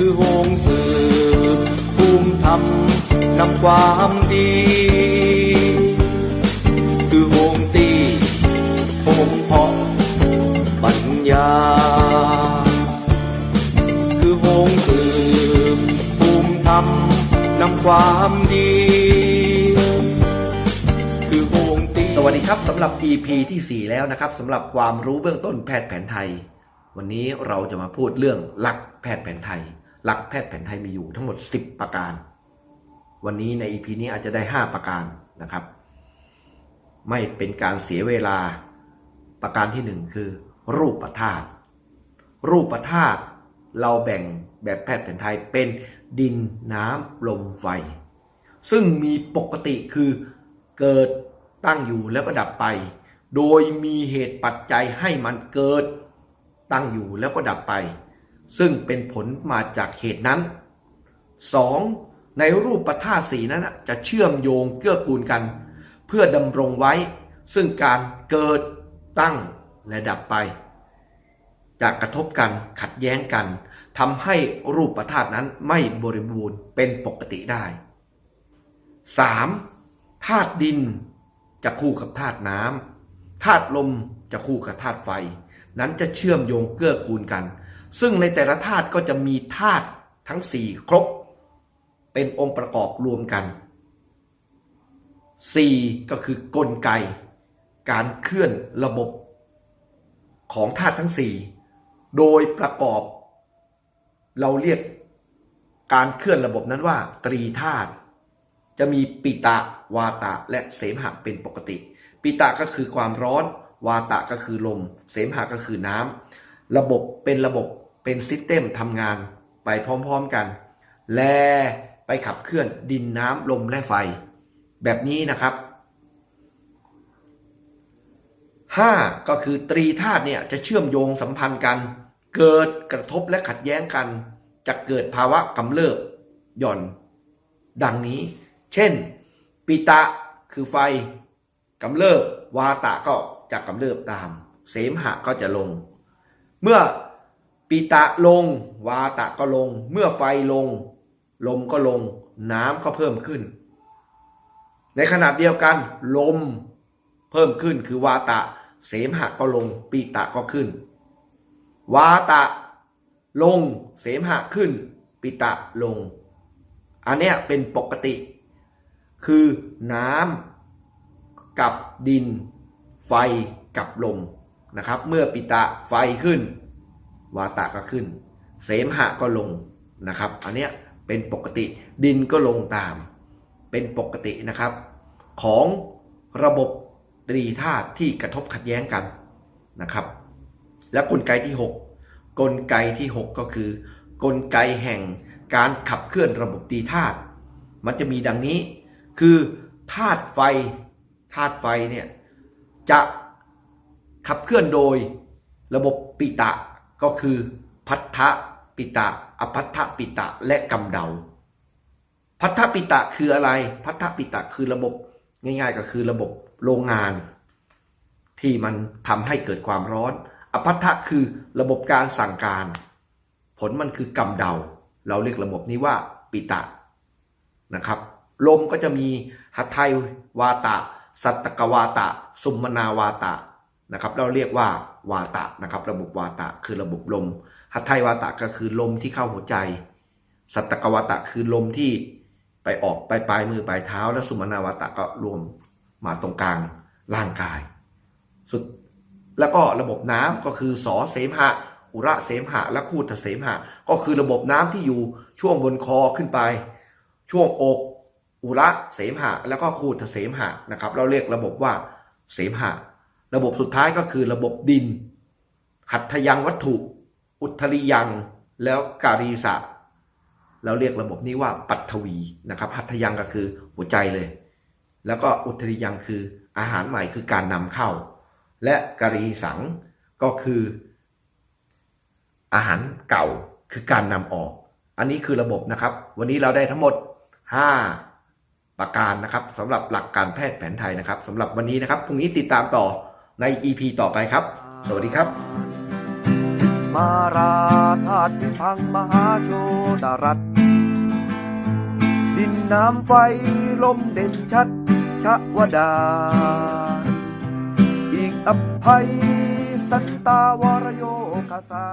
คือโฮงสืบภูมิธรรมนำความดี คือโฮงตีโฮงเพาะปัญญา คือโฮงสืบภูมิธรรมนำความดี คือโฮงตีสวัสดีครับสำหรับ EP ที่ 4 แล้วนะครับสำหรับความรู้เบื้องต้นแพทย์แผนไทยวันนี้เราจะมาพูดเรื่องหลักแพทย์แผนไทย หลักแพทย์แผนไทยมีอยู่ทั้งหมด 10 ประการ วันนี้ใน EP นี้อาจจะได้ 5 ประการนะครับ ไม่เป็นการเสียเวลาประการที่ 1 คือ รูปธาตุรูปธาตุเราแบ่งแบบแพทย์แผนไทยเป็นดินน้ำลมไฟ ซึ่งมีปกติคือเกิดตั้งอยู่แล้วก็ดับไป โดยมีเหตุปัจจัยให้มันเกิดตั้งอยู่แล้วก็ดับไป ซึ่งเป็นผลมาจากเหตุนั้น 2. ในรูปธาตุสีนั้นจะเชื่อมโยงเกื้อกูลกัน เพื่อดำรงไว้ ซึ่งการเกิดตั้งและดับไปจะกระทบกันขัดแย้งกันทำให้รูปธาตุนั้นไม่บริบูรณ์เป็นปกติได้ 3. ธาตุดินจะคู่กับธาตุน้ำธาตุลมจะคู่กับธาตุไฟ นั้นจะเชื่อมโยงเกื้อกูลกัน ซึ่งในแต่ละธาตุก็จะมีธาตุทั้งสี่ครบ เป็นองค์ประกอบรวมกัน 4. ก็คือกลไก การเคลื่อนระบบของธาตุทั้ง 4 โดยประกอบ เราเรียกการเคลื่อนระบบนั้นว่า ตรีธาตุจะมีปิตะวาตะและเสมหะเป็นปกติ ปิตะก็คือความร้อน วาตะก็คือลม เสมหะก็คือน้ำ ระบบเป็นระบบเป็นซิสเต็มทำงานไปพร้อมๆกัน แลไปขับเคลื่อนดินน้ำลมและไฟ แบบนี้นะครับ 5 ก็คือตรีธาตุเนี่ยจะเชื่อมโยงสัมพันธ์กัน เกิดกระทบและขัดแย้งกันจะเกิดภาวะกำเริบหย่อน ดังนี้ เช่น ปิตะคือไฟกำเริบวาตะก็จะกำเริบตาม เสมหะก็จะลง เมื่อปิตะลง วาตะก็ลง เมื่อไฟลง ลมก็ลง น้ำก็เพิ่มขึ้น ในขณะเดียวกัน ลมเพิ่มขึ้นคือวาตะ เสมหะก็ลงปิตะก็ขึ้น วาตะลง เสมหะขึ้น ปิตะลง อันเนี้ยเป็นปกติ คือน้ำกับดิน ไฟกับลม นะครับ เมื่อปิตะไฟขึ้น วาตะก็ขึ้น เสมหะก็ลงนะครับ อันเนี้ยเป็นปกติดินก็ลงตาม เป็นปกตินะครับ ของระบบตรีธาตุที่กระทบขัดแย้งกันนะครับ และกลไกที่ 6 กลไกที่ 6 ก็คือ กลไกแห่งการขับเคลื่อนระบบตรีธาตุมันจะมีดังนี้ คือธาตุไฟธาตุไฟเนี่ยจะ ขับเคลื่อนโดยระบบปิตะก็คือพัทธปิตะ อพัทธปิตะและกำเดา พัทธปิตะคืออะไร พัทธปิตะคือระบบง่าย ๆ ก็คือระบบโรงงาน ที่มันทำให้เกิดความร้อนอภัททะคือระบบการสั่งการ ผลมันคือกำเดา เราเรียกระบบนี้ว่าปิตะนะครับ ลมก็จะมีหัตไทยวาตะ สัตตกวาตะ สุมมนาวาตะ นะครับเราเรียกว่าวาตะนะครับ ระบบวาตะคือระบบลมหัตไทยวาตะก็คือลมที่เข้าหัวใจ สัตตกวาตะคือลมที่ไปออกไปปลายมือปลายเท้า แล้วสุมนาวาตะก็รวมมาตรงกลางร่างกาย สุดแล้วก็ระบบน้ำก็คือสอเสมหะ อุระเสมหะ และคูตเสมหะ ก็คือระบบน้ำที่อยู่ช่วงบนคอขึ้นไป ช่วงอกอุระเสมหะ แล้วก็คูตเสมหะนะครับ เราเรียกระบบว่าเสมหะ ระบบสุดท้ายก็คือระบบดิน หัตถยังวัตถุ อุทริยัง แล้วการีสะเราเรียกระบบนี้ว่าปัทวีนะครับ หัตถยังก็คือหัวใจเลย แล้วก็อุทริยังคืออาหารใหม่คือการนำเข้า และกรีสังก็คือ อาหารเก่าคือการนำออก อันนี้คือระบบนะครับ วันนี้เราได้ทั้งหมด 5 ประการนะครับสำหรับหลักการแพทย์แผนไทยนะครับสำหรับวันนี้นะครับพรุ่งนี้ติดตามต่อ ใน EP ต่อไปครับ สวัสดีครับ มาราธาตุพิพังมหาโชตรัตดินน้ำไฟลมเด่นชัดชะวดา อีกอภัยสันตาวรโยคาสา